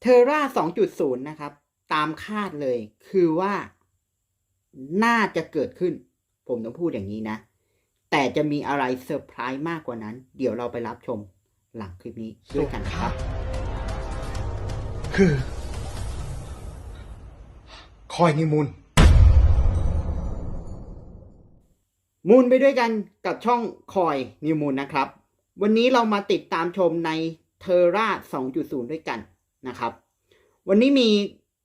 เทอร่า2.0 นะครับ ตามคาดเลยคือว่า น่าจะเกิดขึ้น ผมต้องพูดอย่างนี้นะ แต่จะมีอะไรเซอร์ไพรส์มากกว่านั้น เดี๋ยวเราไปรับชมหลังคลิปนี้ด้วยกันครับ คือ คอยนิมุนมูลไปด้วยกันกับช่องคอยนิวมูลนะครับ วันนี้เรามาติดตามชมในเทอร่า2.0 ด้วยกัน นะครับ วันนี้มี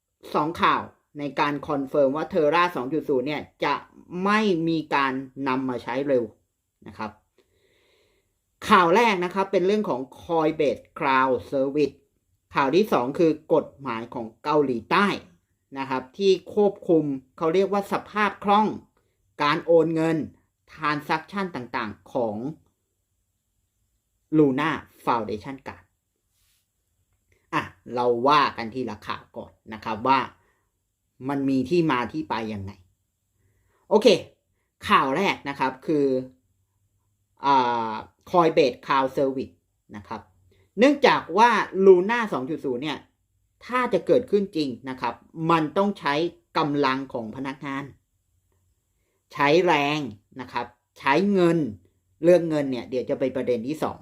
2 ข่าวในการคอนเฟิร์มว่าเทอร่า2.0 เนี่ย จะไม่มีการนำมาใช้เร็วนะครับ ข่าวแรกนะครับเป็นเรื่องของ Coinbase Cloud Service ข่าวที่ 2 คือกฎหมายของเกาหลีใต้นะครับ ที่ควบคุมเขาเรียกว่าสภาพคล่อง การโอนเงิน transaction ต่างๆของ Luna Foundation Card อะเราว่ากันทีละข่าก่อนนะครับว่ามันมีที่มาที่ไปยังไง โอเค ข่าวแรกนะครับคืออ่า Coinbase Cloud Service นะครับ เนื่องจากว่า Luna 2.0 เนี่ย ถ้าจะเกิดขึ้นจริงนะครับ มันต้องใช้กำลังของพนักงาน ใช้แรงนะครับ ใช้เงิน เรื่องเงินเนี่ย เดี๋ยวจะเป็นประเด็นที่สอง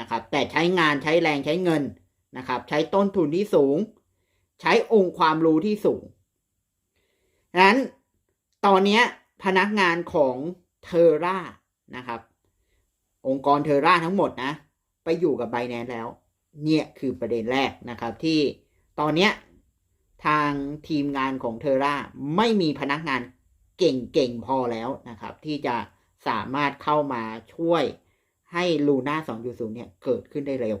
นะครับ แต่ใช้งานใช้แรงใช้เงิน นะครับ ใช้ต้นทุนที่สูง ใช้องค์ความรู้ที่สูงนั้นตอนนี้พนักงานของเทอร่านะครับ องค์กรเทอร่าทั้งหมดนะ ไปอยู่กับไบแนนแล้ว เนี่ยคือประเด็นแรกนะครับ ที่ตอนนี้ทางทีมงานของเทอร่าไม่มีพนักงานเก่งๆพอแล้วนะครับ ที่จะสามารถเข้ามาช่วยให้ Luna 2.0 เนี่ย เกิดขึ้นได้เร็ว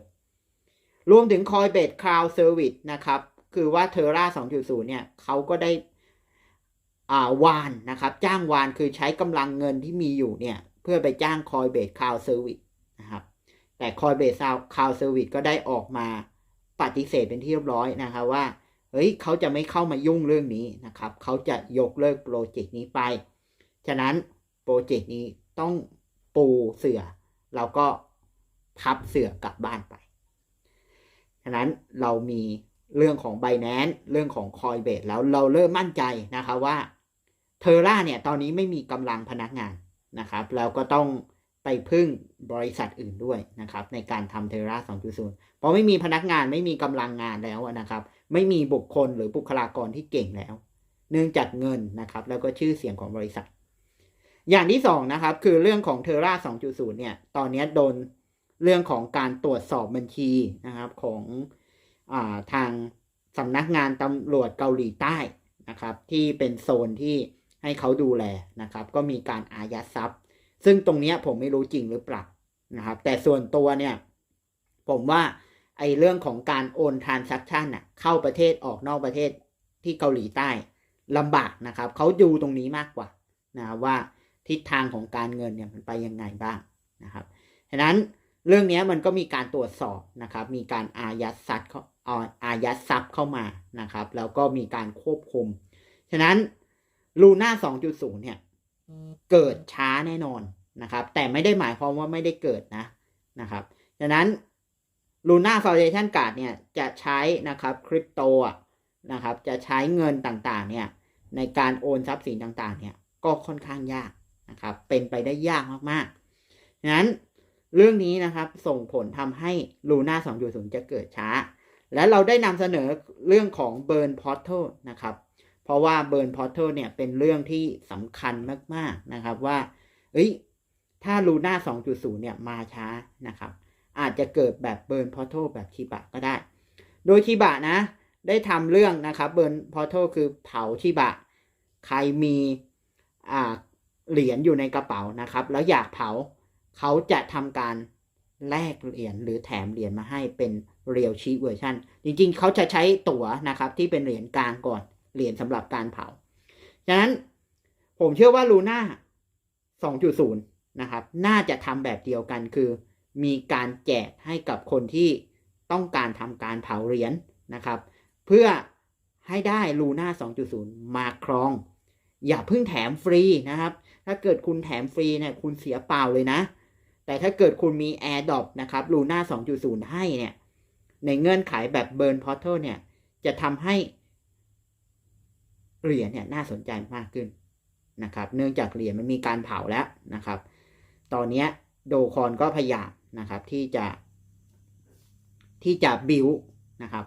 รวมถึง Coinbase Cloud Service นะครับ คือว่า Terra 2.0 เนี่ยเขาก็ได้อ่าวานนะครับ จ้างวานคือใช้กำลังเงินที่มีอยู่เนี่ยเพื่อไปจ้าง Coinbase Cloud Service นะครับ แต่ Coinbase Cloud Service ก็ได้ออกมาปฏิเสธเป็นที่เรียบร้อยนะครับว่าเฮ้ยเขาจะไม่เข้ามายุ่งเรื่องนี้นะครับ เขาจะยกเลิกโปรเจกต์นี้ไป ฉะนั้นโปรเจกต์นี้ต้องปูเสือเราก็พับเสือกลับบ้านไป ฉะนั้นเรามีเรื่องของ b บ n a n c e เรื่องของ Coinbase แล้วเราเริ่มมั่นใจนะคะว่าเทอร่าเนี่ยตอนนี้ไม่มีกำลังพนักงานนะครับ แล้วก็ต้องไปพึ่งบริษัทอื่นด้วยนะครับ ในการทำเทอร่า2.0 เพราะไม่มีพนักงานไม่มีกำลังงานแล้วนะครับ ไม่มีบุคคลหรือบุคลากรที่เก่งแล้ว เนื่องจากเงินนะครับ แล้วก็ชื่อเสียงของบริษัท อย่างที่สองนะครับ คือเรื่องของเทอร่า2.0 เนี่ย ตอนนี้โดน เรื่องของการตรวจสอบบัญชีนะครับของอาทางสำนักงานตำรวจเกาหลีใต้นะครับ ที่เป็นโซนที่ให้เขาดูแลนะครับ ก็มีการอายัดทรัพย์ ซึ่งตรงนี้ผมไม่รู้จริงหรือเปล่านะครับ แต่ส่วนตัวเนี่ย ผมว่าไอ้เรื่องของการโอนทรานซัคชันน่ะเข้าประเทศออกนอกประเทศที่เกาหลีใต้ลำบากนะครับเขาดูตรงนี้มากกว่านะว่าทิศทางของการเงินเนี่ยมันไปยังไงบ้างนะครับฉะนั้น เรื่องนี้มันก็มีการตรวจสอบนะครับ มีการอายัดทรัพย์เข้าอายัดทรัพย์เข้ามานะครับ แล้วก็มีการควบคุม ฉะนั้นลูน่า2.0 เนี่ย เกิดช้าแน่นอนนะครับ แต่ไม่ได้หมายความว่าไม่ได้เกิดนะนะครับ ฉะนั้น Luna Foundation Card เนี่ยจะใช้นะครับคริปโตนะครับ จะใช้เงินต่างๆ เนี่ยในการโอนทรัพย์สินต่างๆ เนี่ยก็ค่อนข้างยากนะครับ เป็นไปได้ยากมากๆฉะนั้น เรื่องนี้นะครับส่งผลทำให้ Luna 2.0 จะเกิดช้า และเราได้นำเสนอเรื่องของ Burn Portal นะครับ เพราะว่า Burn Portal เนี่ยเป็นเรื่องที่สำคัญมากๆนะครับว่า เอ้ย ถ้า Luna 2.0 เนี่ยมาช้านะครับ อาจจะเกิดแบบ Burn Portal แบบชิบะก็ได้ โดยชิบะนะ ได้ทำเรื่องนะครับ Burn Portal คือเผาชิบะ ใครมีอ่าเหรียญอยู่ในกระเป๋านะครับ แล้วอยากเผา เขาจะทำการแลกเหรียญหรือแถมเหรียญมาให้เป็นเรียลชีเวอร์ชันจริงๆ เขาจะใช้ตั๋วนะครับที่เป็นเหรียญกลางก่อนเหรียญสำหรับการเผาฉะนั้นผมเชื่อว่าลูน่า2.0 นะครับ น่าจะทำแบบเดียวกันคือ มีการแจกให้กับคนที่ต้องการทำการเผาเหรียญนะครับ เพื่อให้ได้ลูน่า2.0 มาครอง อย่าเพิ่งแถมฟรีนะครับ ถ้าเกิดคุณแถมฟรีเนี่ยคุณเสียเปล่าเลยนะ แต่ถ้าเกิดคุณมี AirDrop นะครับ Luna 2.0 ให้เนี่ย ในเงื่อนไขแบบ Burn Portal เนี่ย จะทำให้เหรียญเนี่ยน่าสนใจมากขึ้นนะครับ เนื่องจากเหรียญมันมีการเผาแล้วนะครับ ตอนนี้โดคอนก็พยายามนะครับที่จะที่จะบิวนะครับ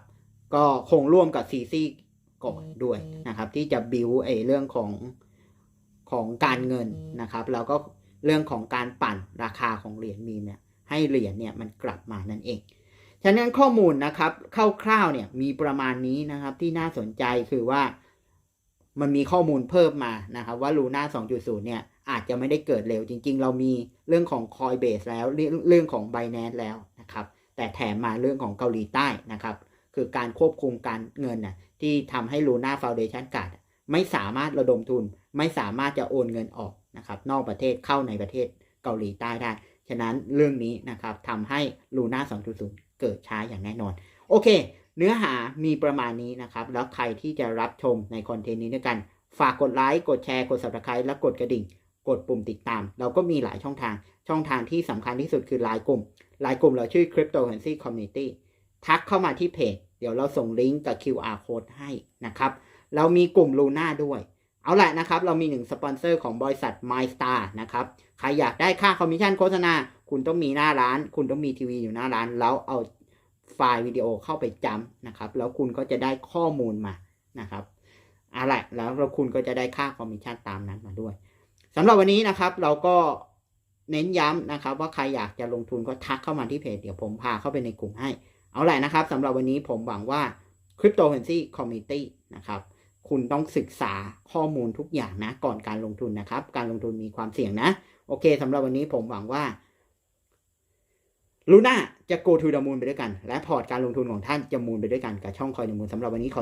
ก็คงร่วมกับซีซีก่อนด้วยนะครับ ที่จะบิวไอเรื่องของของการเงินนะครับ แล้วก็ เรื่องของการปั่นราคาของเหรียญมีมเนี่ยให้เหรียญเนี่ยมันกลับมานั่นเอง ฉะนั้นข้อมูลนะครับคร่าวๆเนี่ยมีประมาณนี้นะครับที่น่าสนใจคือว่ามันมีข้อมูลเพิ่มมานะครับว่าลูน่า2.0 เนี่ยอาจจะไม่ได้เกิดเร็วจริง ๆ เรามีเรื่องของ Coinbase แล้วเรื่องของ Binance แล้วนะครับ แต่แถมมาเรื่องของเกาหลีใต้นะครับ คือการควบคุมการเงินน่ะที่ทำให้ Luna Foundation Card ไม่สามารถระดมทุน ไม่สามารถจะโอนเงินออก นะครับนอกประเทศเข้าในประเทศเกาหลีใต้ได้ ฉะนั้นเรื่องนี้นะครับทำให้ Luna 2.0 เกิดช้าอย่างแน่นอน โอเค เนื้อหามีประมาณนี้นะครับ แล้วใครที่จะรับชมในคอนเทนต์นี้ด้วยกัน ฝากกดไลค์ กดแชร์ กด subscribe และกดกระดิ่ง กดปุ่มติดตาม เราก็มีหลายช่องทาง ช่องทางที่สำคัญที่สุดคือไลน์กลุ่มไลน์กลุ่มเราชื่อ Cryptocurrency Community ทักเข้ามาที่เพจ เดี๋ยวเราส่งลิงก์กับ QR code ให้นะครับ เรามีกลุ่ม Luna ด้วย เอาละนะครับ เรามีหนึ่งสปอนเซอร์ของบริษัท MyStar นะครับ ใครอยากได้ค่าคอมมิชชั่นโฆษณา คุณต้องมีหน้าร้าน คุณต้องมีทีวีอยู่หน้าร้าน แล้วเอาไฟล์วิดีโอเข้าไปจำนะครับ แล้วคุณก็จะได้ข้อมูลมานะครับเอาละแล้วเราคุณก็จะได้ค่าคอมมิชชั่นตามนั้นมาด้วยสำหรับวันนี้นะครับเราก็เน้นย้ำนะครับ ว่าใครอยากจะลงทุนก็ทักเข้ามาที่เพจเดี๋ยวผมพาเข้าไปในกลุ่มให้ เอาละนะครับสำหรับวันนี้ผมหวังว่า Cryptocurrency Community นะครับ คุณต้องศึกษาข้อมูลทุกอย่างนะ ก่อนการลงทุนนะครับ การลงทุนมีความเสี่ยงนะ โอเคสำหรับวันนี้ผมหวังว่าลูน่าจะ go to the moon ไปด้วยกัน และพอร์ตการลงทุนของท่านจะมูนไปด้วยกันกับช่องคอยดมูลสำหรับวันนี้ขอ